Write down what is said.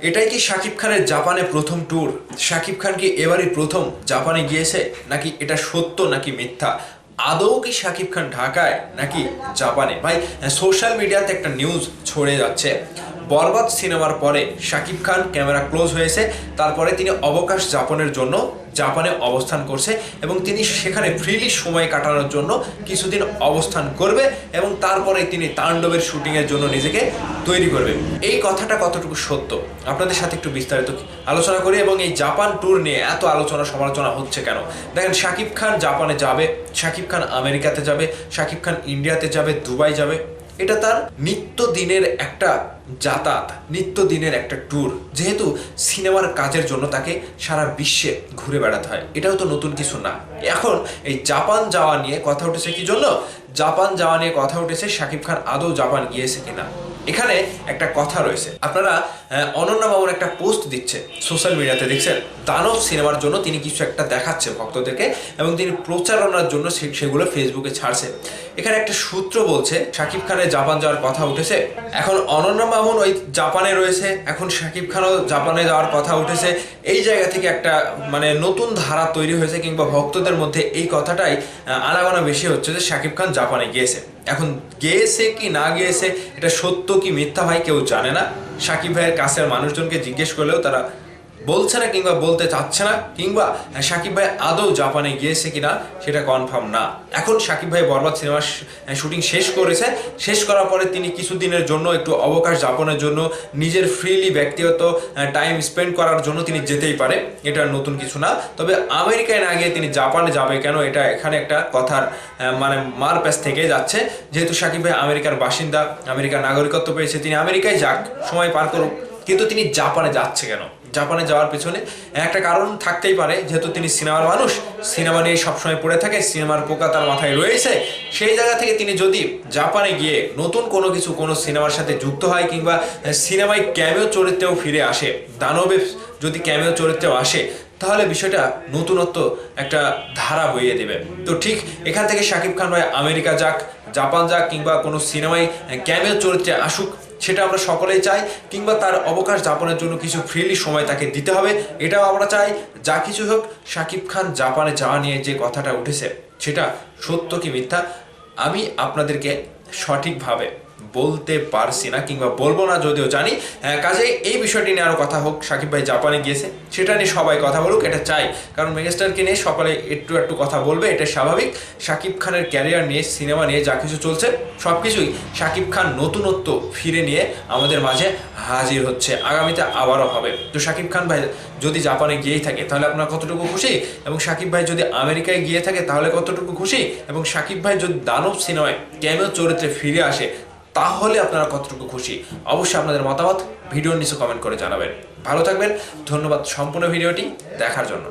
এটাই কি শাকিব খানের জাপানে প্রথম ট্যুর শাকিব খান কি এবারই প্রথম জাপানে গিয়েছে? নাকি এটা সত্য নাকি মিথ্যা? আদৌ কি শাকিব খান ঢাকায় নাকি জাপানে? ভাই সোশ্যাল মিডিয়াতে একটা নিউজ ছড়ে যাচ্ছে। বরবাদ সিনেমার পরে শাকিব খান ক্যামেরা ক্লোজ হয়েছে। তারপরে তিনি অবকাশ যাপনের জন্য জাপানে অবস্থান করছে এবং তিনি সেখানে ফ্রিলি সময় কাটানোর জন্য কিছুদিন অবস্থান করবে এবং তারপরে তিনি তাণ্ডবের শুটিংয়ের জন্য নিজেকে তৈরি করবে। এই কথাটা কতটুকু সত্য? আপনাদের সাথে একটু বিস্তারিত আলোচনা করি এবং এই জাপান ট্যুর নিয়ে এত আলোচনা সমালোচনা হচ্ছে কেন? দেখেন, শাকিব খান জাপানে যাবে, শাকিব খান আমেরিকাতে যাবে, শাকিব খান ইন্ডিয়াতে যাবে, দুবাই যাবে এটা তার নিত্য দিনের একটা যাতায়াত নিত্য দিনের একটা ট্যুর যেহেতু সিনেমার কাজের জন্য তাকে সারা বিশ্বে ঘুরে বেড়াতে হয়। এটাও তো নতুন কিছু না। এখন এই জাপান যাওয়া নিয়ে কথা উঠেছে কি জন্য? জাপান যাওয়া নিয়ে কথা উঠেছে শাকিব খান। আদৌ জাপান গিয়েছে কিনা? এখানে একটা কথা রয়েছে। আপনারা অনন্যা বাবুর একটা পোস্ট দিচ্ছে সোশ্যাল মিডিয়াতে, দেখছেন? দানব সিনেমার জন্য তিনি কিছু একটা দেখাচ্ছে ভক্তদেরকে এবং তিনি প্রচারণার জন্য সেগুলো ফেসবুকে ছাড়ছে। এখানে একটা সূত্র বলছে, শাকিব খানের জাপান যাওয়ার কথা উঠেছে। এখন অনন্যা মামুন ওই জাপানে রয়েছে, এখন শাকিব খানও জাপানে যাওয়ার কথা উঠেছে। এই জায়গা থেকে একটা মানে নতুন ধারা তৈরি হয়েছে কিংবা ভক্তদের মধ্যে এই কথাটাই আনাগোনা বেশি হচ্ছে যে শাকিব খান জাপানে গিয়েছে। এখন গেয়েছে কি না গিয়েছে, এটা সত্য কি মিথ্যা ভাই কেউ জানে না। সাকিব ভাইয়ের কাছের মানুষজনকে জিজ্ঞেস করলেও তারা বলছে না কিংবা বলতে চাচ্ছে না, কিংবা সাকিব ভাই আদৌ জাপানে গিয়েছে কিনা সেটা কনফার্ম না। এখন সাকিব ভাই বরবাদ সিনেমার শুটিং শেষ করেছে। শেষ করার পরে তিনি কিছুদিনের জন্য একটু অবকাশ যাপনের জন্য, নিজের ফ্রিলি ব্যক্তিগত টাইম স্পেন্ড করার জন্য তিনি যেতেই পারে। এটা নতুন কিছু না। তবে আমেরিকায় না গিয়ে তিনি জাপানে যাবে কেন, এটা এখানে একটা কথার মানে মার প্যাচ থেকে যাচ্ছে। যেহেতু সাকিব ভাই আমেরিকার বাসিন্দা, আমেরিকার নাগরিকত্ব পেয়েছে, তিনি আমেরিকায় যাক, সময় পার করুক, কিন্তু তিনি জাপানে যাচ্ছে কেন? জাপানে যাওয়ার পেছনে। একটা কারণ থাকতেই পারে, যেহেতু তিনি সিনেমার মানুষ, সিনেমা নিয়ে সবসময় পড়ে থাকে, সিনেমার পোকা তার মাথায় রয়েছে। সেই জায়গা থেকে তিনি যদি জাপানে গিয়ে নতুন কোনো কিছু, কোনো সিনেমার সাথে যুক্ত হয় কিংবা সিনেমায় ক্যামেও চরিত্রেও ফিরে আসে, দানবে যদি ক্যামেও চরিত্রেও আসে, তাহলে বিষয়টা নতুনত্ব একটা ধারা বইয়ে দেবে। তো ঠিক এখান থেকে শাকিব খান ভাই আমেরিকা যাক, জাপান যাক, কিংবা কোনো সিনেমায় ক্যামেও চরিত্রে আসুক সেটা আমরা সকলেই চাই, কিংবা তার অবকাশ যাপনের জন্য কিছু ফ্রিলি সময় তাকে দিতে হবে, এটাও আমরা চাই। যা কিছু হোক শাকিব খান জাপানে যাওয়া নিয়ে যে কথাটা উঠেছে, সেটা সত্য কি মিথ্যা? আমি আপনাদেরকে সঠিকভাবে বলতে পারছি না কিংবা বলব না যদিও জানি। কাজে এই বিষয়টি নিয়ে আরও কথা হোক। সাকিব ভাই জাপানে গিয়েছে, সেটা নিয়ে সবাই কথা বলুক, এটা চাই। কারণ মেগাস্টারকে নিয়ে সকালে একটু একটু কথা বলবে এটা স্বাভাবিক। সাকিব খানের ক্যারিয়ার নিয়ে, সিনেমা নিয়ে যা কিছু চলছে সব কিছুই সাকিব খান নতুনত্ব ফিরে নিয়ে আমাদের মাঝে হাজির হচ্ছে। আগামীতে আবারও হবে। তো সাকিব খান ভাই যদি জাপানে গিয়েই থাকে, তাহলে আপনার কতটুকু খুশি? এবং সাকিব ভাই যদি আমেরিকায় গিয়ে থাকে, তাহলে কতটুকু খুশি? এবং সাকিব ভাই যদি দানব সিনেমায় ক্যামেও চরিত্রে ফিরে আসে তাহলে আপনারা কতটুকু খুশি? অবশ্যই আপনাদের মতামত ভিডিওর নিচে কমেন্ট করে জানাবেন। ভালো থাকবেন, ধন্যবাদ সম্পূর্ণ ভিডিওটি দেখার জন্য।